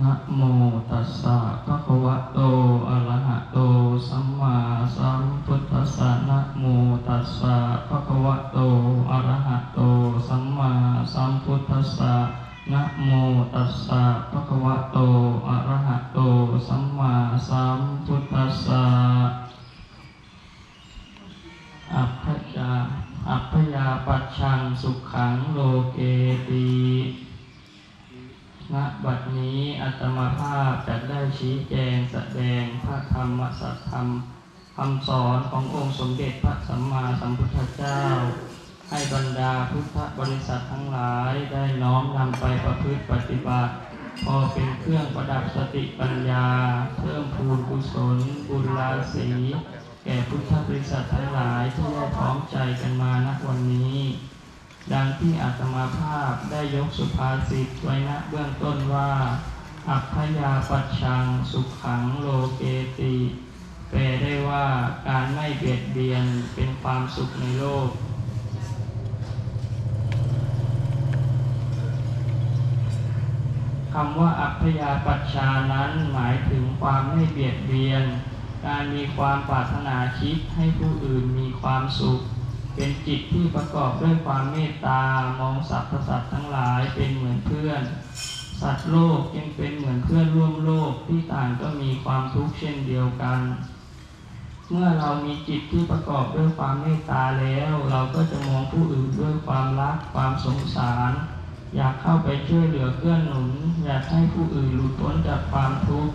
นะโมตัสสะภะคะวะโต อะระหะโต สัมมาสัมพุทธัสสะนะโมตัสสะภะคะวะโต อะระหะโต สัมมาสัมพุทธัสสะนะโมตัสสะภะคะวะโต อะระหะโต สัมมาสัมพุทธัสสะอัพยาอัพยาปัจชังสุขังโลเกตี บัดนี้อัตมาภาพจะได้ชี้แจงแสดงพระธรรมสัจธรรมคำสอนขององค์สมเด็จพระสัมมาสัมพุทธเจ้า ให้บรรดาพุทธบริษัททั้งหลายได้น้อมนำไปประพฤติปฏิบัติ พอเป็นเครื่องประดับสติปัญญา เพิ่มพูนกุศล บุญราศีแก่พุทธบริษัททั้งหลายที่ได้พร้อมใจกันมาณวันนี้ ดังที่อาตมาภาพได้ยกสุภาษิตไว้ณเบื้องต้นว่า อัพยาปัชชังสุขขังโลเกติแปลได้ว่าการไม่เบียดเบียนเป็นความสุขในโลก คำว่าอัพยาปัชชานั้นหมายถึงความไม่เบียดเบียน การมีความปรารถนาคิดให้ผู้อื่นมีความสุข เป็นจิตที่ประกอบด้วยความเมตตามองสรรพสัตว์ทั้งหลายเป็นเหมือนเพื่อน สัตว์โลกยังเป็นเหมือนเพื่อนร่วมโลกที่ต่างก็มีความทุกข์เช่นเดียวกัน เมื่อเรามีจิตที่ประกอบด้วยความเมตตาแล้ว เราก็จะมองผู้อื่นด้วยความรักความสงสาร อยากเข้าไปช่วยเหลือเกื้อหนุน อยากให้ผู้อื่นหลุดพ้นจากความทุกข์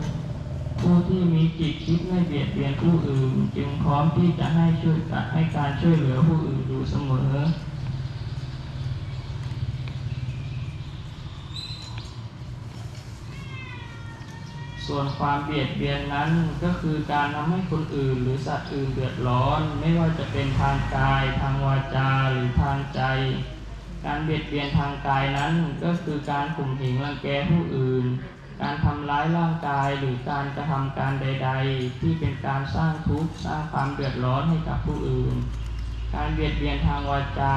ผู้ที่มีจิตคิดไม่เบียดเบียนผู้อื่น จึงพร้อมที่จะให้ช่วยให้การช่วยเหลือผู้อื่นอยู่เสมอ ส่วนความเบียดเบียนนั้นก็คือการทำให้คนอื่น หรือสัตว์อื่นเดือดร้อน ไม่ว่าจะเป็นทางกาย ทางวาจาหรือทางใจการเบียดเบียนทางกายนั้นก็คือการข่มเหงรังแกผู้อื่น การทำร้ายร่างกายหรือการกระทำการใด ๆ ที่เป็นการสร้างทุกข์สร้างความเดือดร้อนให้กับผู้อื่น การเบียดเบียนทางวาจา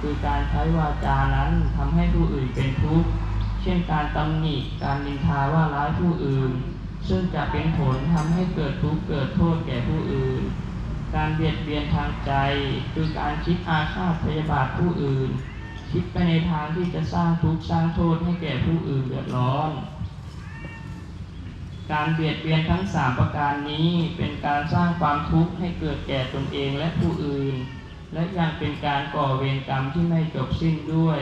คือการใช้วาจานั้นทำให้ผู้อื่นเป็นทุกข์เช่นการตำหนิการนินทาว่าร้ายผู้อื่น ซึ่งจะเป็นผลทำให้เกิดทุกข์เกิดโทษแก่ผู้อื่น การเบียดเบียนทางใจ คือการคิดอาฆาตพยาบาทผู้อื่น คิดไปในทางที่จะสร้างทุกข์สร้างโทษให้แก่ผู้อื่นเดือดร้อน การเบียดเบียนทั้งสามประการนี้เป็นการสร้างความทุกข์ให้เกิดแก่ตนเองและผู้อื่น และยังเป็นการก่อเวรกรรมที่ไม่จบสิ้นด้วย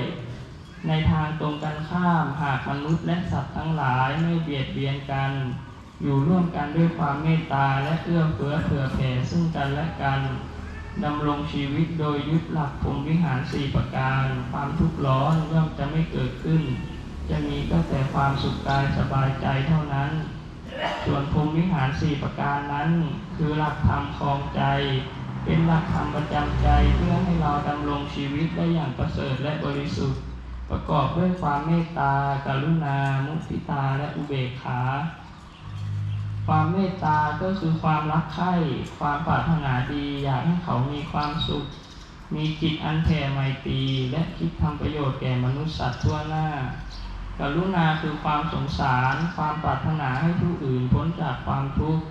ในทางตรงกันข้ามหากมนุษย์และสัตว์ทั้งหลายไม่เบียดเบียนกัน อยู่ร่วมกันด้วยความเมตตาและเอื้อเฟื้อเผื่อแผ่ซึ่งกันและกันดำรงชีวิตโดยยึดหลักพรมวิหารสี่ประการ ความทุกข์ร้อนย่อมจะไม่เกิดขึ้น จะมีก็แต่ความสุขกายสบายใจเท่านั้น ส่วนพรมวิหารสี่ประการนั้น คือหลักธรรมครองใจ เป็นหลักธรรมประจำใจเพื่อให้เราดำรงชีวิตได้อย่างประเสริฐและบริสุทธิ์ ประกอบด้วยความเมตตา กรุณา มุทิตาและอุเบกขา ความเมตตาก็คือความรักใคร่ความปรารถนาดีอยากให้เขามีความสุข มีจิตอันแผ่ไมตรีและคิดทำประโยชน์แก่มนุษย์สัตว์ทั่วหน้า กรุณาคือความสงสาร ความปรารถนาให้ผู้อื่นพ้นจากความทุกข์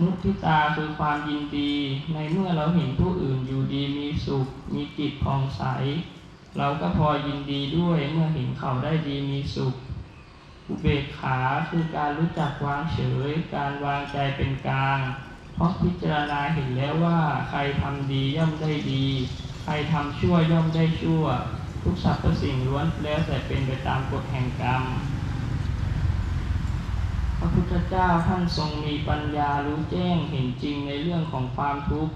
มุทิตาคือความยินดี ในเมื่อเราเห็นผู้อื่นอยู่ดีมีสุข มีจิตผ่องใส เราก็พอยินดีด้วยเมื่อเห็นเขาได้ดีมีสุข อุเบกขาคือการรู้จักวางเฉย การวางใจเป็นกลาง เพราะพิจารณาเห็นแล้วว่าใครทำดีย่อมได้ดี ใครทำชั่วย่อมได้ชั่ว ทุกสรรพสิ่งล้วนแล้วแต่เป็นไปตามกฎแห่งกรรม พระพุทธเจ้าท่านทรงมีปัญญารู้แจ้งเห็นจริงในเรื่องของความทุกข์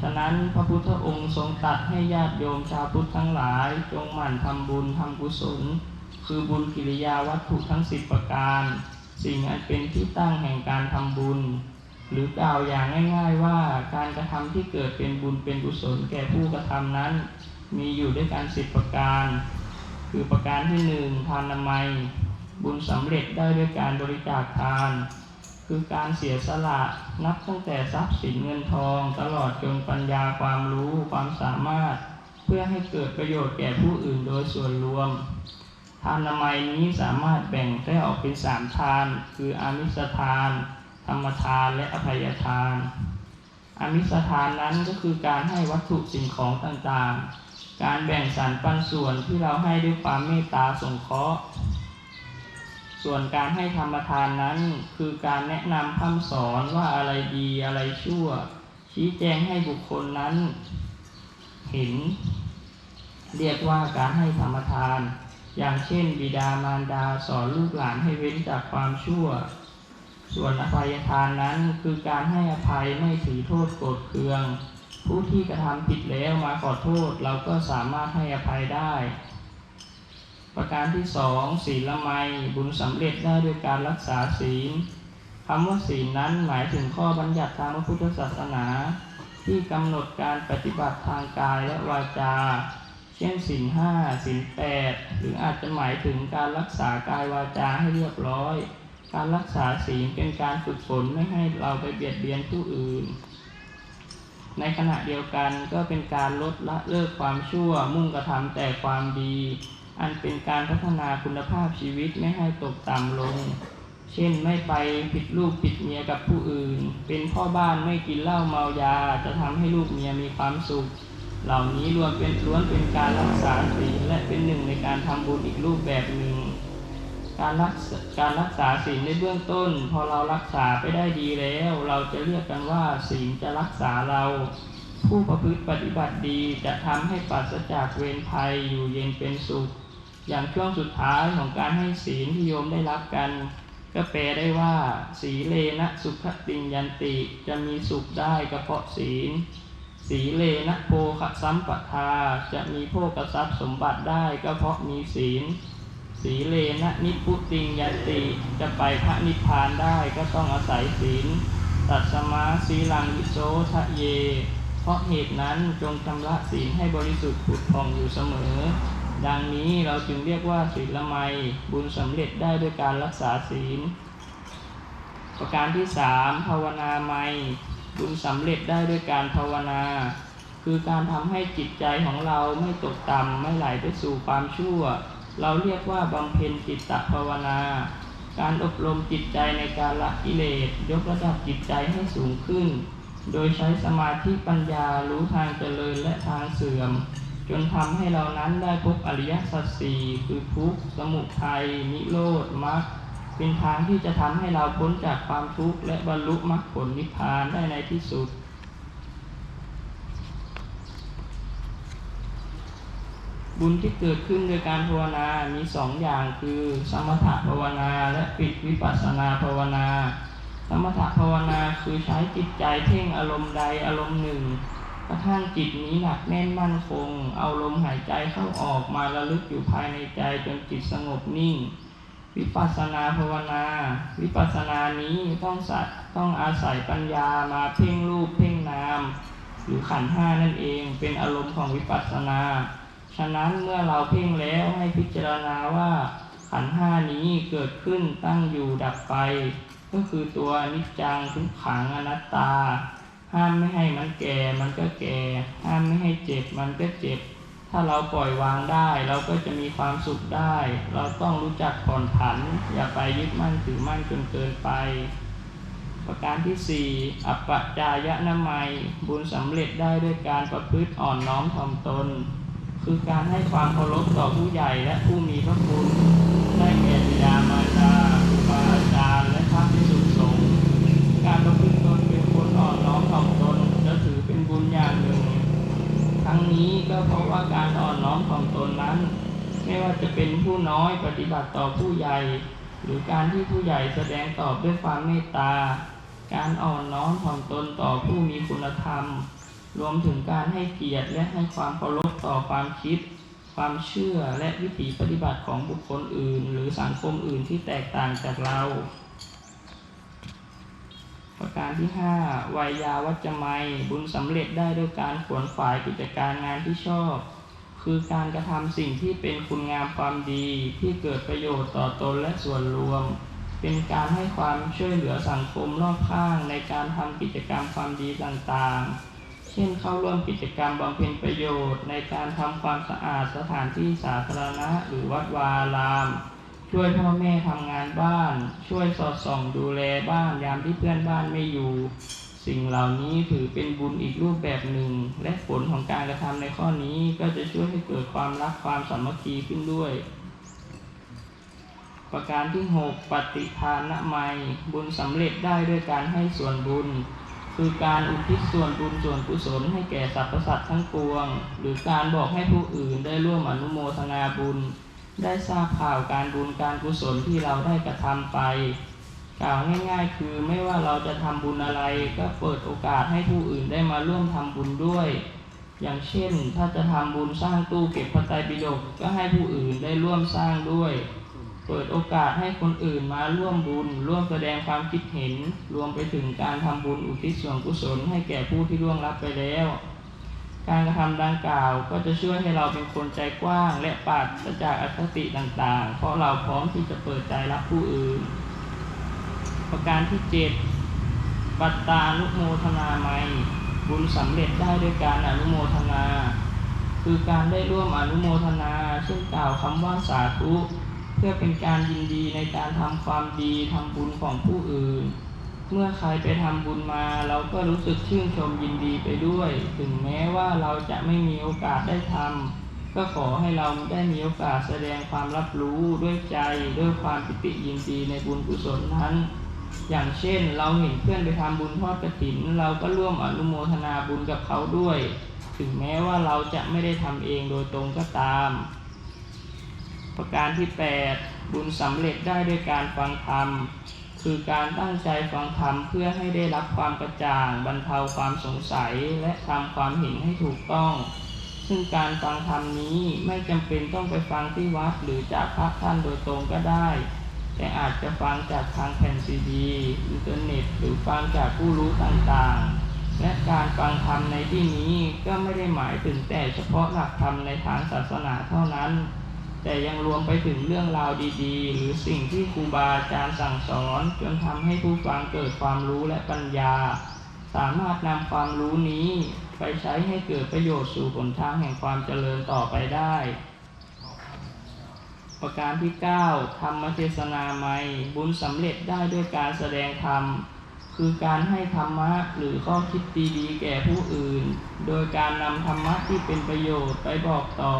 ฉะนั้นพระพุทธองค์ทรงตัดให้ญาติโยมชาวพุทธทั้งหลาย จงหมั่นทำบุญทำกุศล คือบุญกิริยาวัตถุทั้งสิบประการ สิ่งอันเป็นที่ตั้งแห่งการทำบุญหรือกล่าวอย่างง่าย ๆว่าการกระทำที่เกิดเป็นบุญเป็นกุศลแก่ผู้กระทำนั้น มีอยู่ด้วยกันสิบประการ คือประการที่หนึ่งทานนามัย บุญสำเร็จได้ด้วยการบริจาคทาน คือการเสียสละนับตั้งแต่ทรัพย์สินเงินทอง ตลอดจนปัญญาความรู้ความสามารถ เพื่อให้เกิดประโยชน์แก่ผู้อื่นโดยส่วนรวม ทานนามัยนี้สามารถแบ่งได้ออกเป็นสามทาน คืออามิสทาน ธรรมทานและอภัยทานอามิสทานนั้นก็คือการให้วัตถุสิ่งของต่างๆ การแบ่งสรรปันส่วนที่เราให้ด้วยความเมตตาสงเคราะห์ ส่วนการให้ธรรมทานนั้น คือการแนะนำคำสอนว่าอะไรดีอะไรชั่ว ชี้แจงให้บุคคลนั้น เห็น เรียกว่าการให้ธรรมทาน อย่างเช่น บิดามารดาสอนลูกหลานให้เว้นจากความชั่ว ส่วนอภัยทานนั้นคือการให้อภัยไม่ถือโทษโกรธเคือง ผู้ที่กระทำผิดแล้วมาขอโทษเราก็สามารถให้อภัยได้ ประการที่สองศีลละไมบุญสำเร็จได้ด้วยการรักษาศีลคำว่าศีลนั้นหมายถึงข้อบัญญัติทางพระพุทธศาสนา ที่กำหนดการปฏิบัติทางกายและวาจา เช่นศีลห้าศีลแปดหรืออาจจะหมายถึงการรักษากายวาจาให้เรียบร้อย การรักษาศีลเป็นการฝึกฝนไม่ให้เราไปเบียดเบียนผู้อื่น ในขณะเดียวกันก็เป็นการลดละเลิกความชั่ว มุ่งกระทำแต่ความดี อันเป็นการพัฒนาคุณภาพชีวิตไม่ให้ตกต่ำลง เช่นไม่ไปผิดลูกผิดเมียกับผู้อื่น เป็นพ่อบ้านไม่กินเหล้าเมายา จะทำให้ลูกเมียมีความสุข เหล่านี้ล้วนเป็นล้วนเป็นการรักษาศีลและเป็นหนึ่งในการทำบุญอีกรูปแบบหนึ่ง การรักการรักษาศีลในเบื้องต้น พอเรารักษาไปได้ดีแล้ว เราจะเรียกกันว่าศีลจะรักษาเรา ผู้ประพฤติปฏิบัติดีจะทำให้ปราศจากเวรภัยอยู่เย็นเป็นสุข อย่างช่วงสุดท้ายของการให้ศีลที่โยมได้รับกัน ก็แปลได้ว่าสีเลนะสุขติงยันติจะมีสุขได้ก็เพราะศีล สีเลนะโภคสัมปทาจะมีโภกทรัพย์สมบัติได้ก็เพราะมีศีล สีเลนะนิพุติงยติจะไปพระนิพพานได้ก็ต้องอาศัยศีลตัดสมาสีลังวิโสทะเย เพราะเหตุนั้นจงชำระศีลให้บริสุทธิ์ผุดผ่องอยู่เสมอ ดังนี้เราจึงเรียกว่าศีลละไมบุญสำเร็จได้ด้วยการรักษาศีล ประการที่สามภาวนาไมบุญสำเร็จได้ด้วยการภาวนา คือการทำให้จิตใจของเราไม่ตกต่ำไม่ไหลไปสู่ความชั่ว เราเรียกว่าบำเพ็ญจิตตภาวนา การอบรมจิตใจในการละกิเลสยกระดับจิตใจให้สูงขึ้น โดยใช้สมาธิปัญญารู้ทางเจริญและทางเสื่อม จนทำให้เรานั้นได้พบอริยสัจสี่คือทุกข์สมุทัยนิโรธมรรคเป็นทางที่จะทำให้เราพ้นจากความทุกข์และบรรลุมรรคผลนิพพานได้ในที่สุด บุญที่เกิดขึ้นโดยการภาวนา มีสองอย่างคือสมถภาวนาและปิดวิปัสนาภาวนา สมถภาวนาคือใช้จิตใจเพ่งอารมณ์ใดอารมณ์หนึ่งกระทั่งจิตนี้หนักแน่นมั่นคง เอาลมหายใจเข้าออกมาระลึกอยู่ภายในใจจนจิตสงบนิ่ง วิปัสนาภาวนา วิปัสนานี้ต้องสัตต้องอาศัยปัญญามาเพ่งรูปเพ่งนาม หรือขันห้านั่นเองเป็นอารมณ์ของวิปัสนา ฉะนั้นเมื่อเราเพ่งแล้วให้พิจารณาว่าขันห้านี้เกิดขึ้นตั้งอยู่ดับไป ก็คือตัวนิจจังทุกขังอนัตตา ห้ามไม่ให้มันแก่มันก็แก่ ห้ามไม่ให้เจ็บมันก็เจ็บ ถ้าเราปล่อยวางได้ เราก็จะมีความสุขได้ เราต้องรู้จักผ่อนผัน อย่าไปยึดมั่นถือมั่นจนเกินไป ประการที่สี่อัปปจายะนามัยบุญสำเร็จได้ด้วยการประพฤติอ่อนน้อมถ่อมตน คือการให้ความเคารพต่อผู้ใหญ่และผู้มีพระคุณได้แก่บิดามารดาครูบาอาจารย์และพระภิกษุสงฆ์การประพฤติตนเป็นคนอ่อนน้อมถ่อมตนจะถือเป็นบุญอย่างหนึ่ง ทั้งนี้ก็เพราะว่าการอ่อนน้อมถ่อมตนนั้น ไม่ว่าจะเป็นผู้น้อยปฏิบัติต่อผู้ใหญ่ หรือการที่ผู้ใหญ่แสดงตอบด้วยความเมตตา การอ่อนน้อมถ่อมตนต่อผู้มีคุณธรรม รวมถึงการให้เกียรติและให้ความเคารพต่อความคิด ความเชื่อและวิถีปฏิบัติของบุคคลอื่น หรือสังคมอื่นที่แตกต่างจากเรา ประการที่ 5 วัยยาวัจจะไมยบุญสำเร็จได้ด้วยการขวนขวายกิจการงานที่ชอบ คือการกระทำสิ่งที่เป็นคุณงามความดีที่เกิดประโยชน์ต่อตนและส่วนรวมเป็นการให้ความช่วยเหลือสังคมรอบข้างในการทำกิจกรรมความดีต่างๆ เช่นเข้าร่วมกิจกรรมบำเพ็ญประโยชน์ในการทำความสะอาดสถานที่สาธารณะหรือวัดวาราม ช่วยพ่อแม่ทำงานบ้าน ช่วยสอดส่องดูแลบ้านยามที่เพื่อนบ้านไม่อยู่ สิ่งเหล่านี้ถือเป็นบุญอีกรูปแบบหนึ่ง และผลของการกระทำในข้อนี้ก็จะช่วยให้เกิดความรักความสามัคคีขึ้นด้วยประการที่ 6 ปฏิทานะไมบุญสำเร็จได้ด้วยการให้ส่วนบุญ คือการอุทิศส่วนบุญส่วนกุศลให้แก่สรรพสัตว์ทั้งปวง หรือการบอกให้ผู้อื่นได้ร่วมอนุโมทนาบุญ ได้ทราบข่าวการบุญการกุศลที่เราได้กระทำไป กล่าวง่ายๆ คือไม่ว่าเราจะทำบุญอะไร ก็เปิดโอกาสให้ผู้อื่นได้มาร่วมทำบุญด้วย อย่างเช่น ถ้าจะทำบุญสร้างตู้เก็บพระไตรปิฎกก็ให้ผู้อื่นได้ร่วมสร้างด้วย เปิดโอกาสให้คนอื่นมาร่วมบุญ ร่วมแสดงความคิดเห็น รวมไปถึงการทำบุญอุทิศส่วนกุศลให้แก่ผู้ที่ล่วงลับไปแล้ว การกระทำดังกล่าวก็จะช่วยให้เราเป็นคนใจกว้าง และปราศจากอคติต่างๆ เพราะเราพร้อมที่จะเปิดใจรับผู้อื่น ประการที่เจ็ดปัตตานุโมทนาไมยบุญสำเร็จได้ด้วยการอนุโมทนา คือการได้ร่วมอนุโมทนา ซึ่งกล่าวคำว่าสาธุ พื่อเป็นการยินดีในการทำความดีทำบุญของผู้อื่น เมื่อใครไปทำบุญมา เราก็รู้สึกชื่นชมยินดีไปด้วย ถึงแม้ว่าเราจะไม่มีโอกาสได้ทำก็ขอให้เราได้มีโอกาสแสดงความรับรู้ด้วยใจด้วยความปิติยินดีในบุญกุศลนั้น อย่างเช่น เราเห็นเพื่อนไปทำบุญทอดกฐิน เราก็ร่วมอนุโมทนาบุญกับเขาด้วย ถึงแม้ว่าเราจะไม่ได้ทำเองโดยตรงก็ตาม ประการที่ 8 บุญสำเร็จได้ด้วยการฟังธรรม คือการตั้งใจฟังธรรมเพื่อให้ได้รับความกระจ่าง บรรเทาความสงสัยและทำความเห็นให้ถูกต้อง ซึ่งการฟังธรรมนี้ไม่จำเป็นต้องไปฟังที่วัดหรือจากพระท่านโดยตรงก็ได้ แต่อาจจะฟังจากทางแผ่นซีดีอินเทอร์เน็ต หรือฟังจากผู้รู้ต่างๆและการฟังธรรมในที่นี้ก็ไม่ได้หมายถึงแต่เฉพาะหลักธรรมในทางศาสนาเท่านั้น แต่ยังรวมไปถึงเรื่องราวดีๆ หรือสิ่งที่ครูบาอาจารย์สั่งสอน จนทำให้ผู้ฟังเกิดความรู้และปัญญา สามารถนำความรู้นี้ไปใช้ให้เกิดประโยชน์สู่หนทางแห่งความเจริญต่อไปได้ ประการที่ 9 ธรรมเทศนาไมยบุญสำเร็จได้ด้วยการแสดงธรรมคือการให้ธรรมะหรือข้อคิดดีๆแก่ผู้อื่น โดยการนำธรรมะที่เป็นประโยชน์ไปบอกต่อ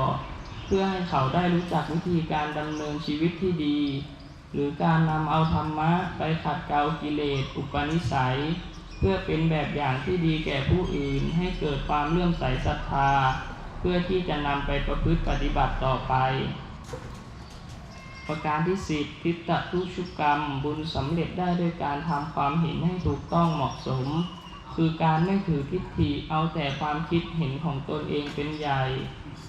พื่อให้เขาได้รู้จักวิธีการดำเนินชีวิตที่ดี หรือการนำเอาธรรมะไปขัดเกลากิเลส อุปนิสัย เพื่อเป็นแบบอย่างที่ดีแก่ผู้อื่น ให้เกิดความเลื่อมใสศรัทธา เพื่อที่จะนำไปประพฤติปฏิบัติต่อไป ประการที่สิบทิฏฐทุชุกรรม บุญสำเร็จได้ด้วยการทำความเห็นให้ถูกต้องเหมาะสม คือการไม่ถือทิฏฐิเอาแต่ความคิดเห็นของตนเองเป็นใหญ่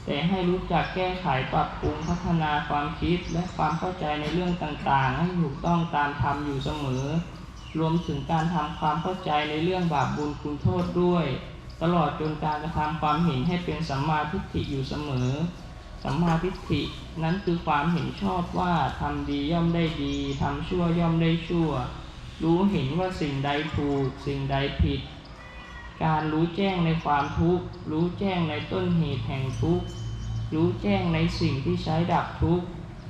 แต่ให้รู้จักแก้ไขปรับปรุงพัฒนาความคิดและความเข้าใจในเรื่องต่างๆ ให้ถูกต้องตามธรรมอยู่เสมอ รวมถึงการทำความเข้าใจในเรื่องบาปบุญคุณโทษด้วย ตลอดจนการกระทำความเห็นให้เป็นสัมมาทิฏฐิอยู่เสมอ สัมมาทิฏฐินั้นคือความเห็นชอบว่าทำดีย่อมได้ดีทำชั่วย่อมได้ชั่ว รู้เห็นว่าสิ่งใดถูก สิ่งใดผิด การรู้แจ้งในความทุกข์ รู้แจ้งในต้นเหตุแห่งทุกข์ รู้แจ้งในสิ่งที่ใช้ดับทุกข์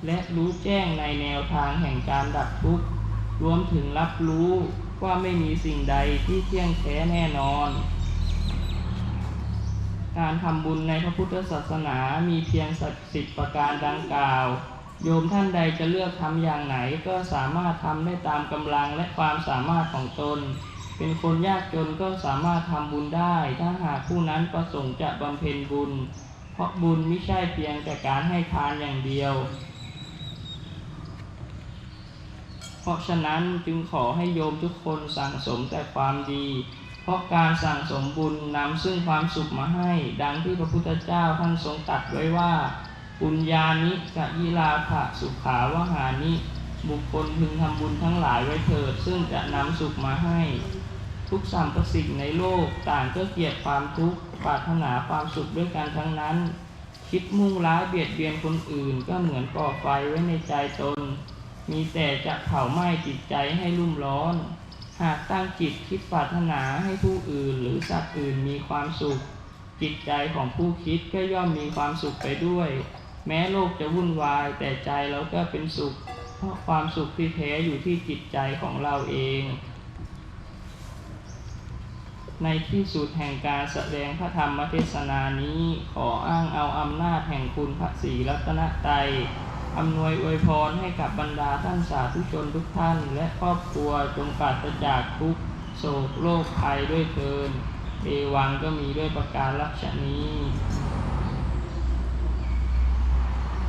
และรู้แจ้งในแนวทางแห่งการดับทุกข์ รวมถึงรับรู้ว่าไม่มีสิ่งใดที่เที่ยงแท้แน่นอน การทำบุญในพระพุทธศาสนามีเพียงสิบประการดังกล่าว โยมท่านใดจะเลือกทำอย่างไหนก็สามารถทำได้ตามกำลังและความสามารถของตน เป็นคนยากจนก็สามารถทำบุญได้ ถ้าหากผู้นั้นประสงค์จะบำเพ็ญบุญ เพราะบุญไม่ใช่เพียงแต่การให้ทานอย่างเดียว เพราะฉะนั้นจึงขอให้โยมทุกคนสั่งสมแต่ความดี เพราะการสั่งสมบุญนำซึ่งความสุขมาให้ ดังที่พระพุทธเจ้าท่านทรงตรัสไว้ว่า ปุญญานิกะยิลาภะสุขาวหานิบุคคลพึงทำบุญทั้งหลายไว้เถิด ซึ่งจะนำสุขมาให้ ทุกสรรพสิ่งในโลกต่างก็เกลียดความทุกข์ปรารถนาความสุขด้วยกันทั้งนั้น คิดมุ่งร้ายเบียดเบียนคนอื่น ก็เหมือนก่อไฟไว้ในใจตน มีแต่จะเผาไหม้จิตใจให้รุ่มร้อน หากตั้งจิตคิดปรารถนาให้ผู้อื่นหรือสัตว์อื่นมีความสุข จิตใจของผู้คิดก็ย่อมมีความสุขไปด้วย แม้โลกจะวุ่นวายแต่ใจเราก็เป็นสุข เพราะความสุขที่แท้อยู่ที่จิตใจของเราเอง ในที่สุดแห่งการแสดงพระธรรมเทศนานี้ขออ้างเอาอำนาจแห่งคุณพระศรีรัตนตรัยอำนวยอวยพรให้กับบรรดาท่านสาธุชนทุกท่าน และครอบครัวจงปราศจากทุกโศกโรคภัยด้วยเทินเอวังก็มีด้วยประการลักษณนี้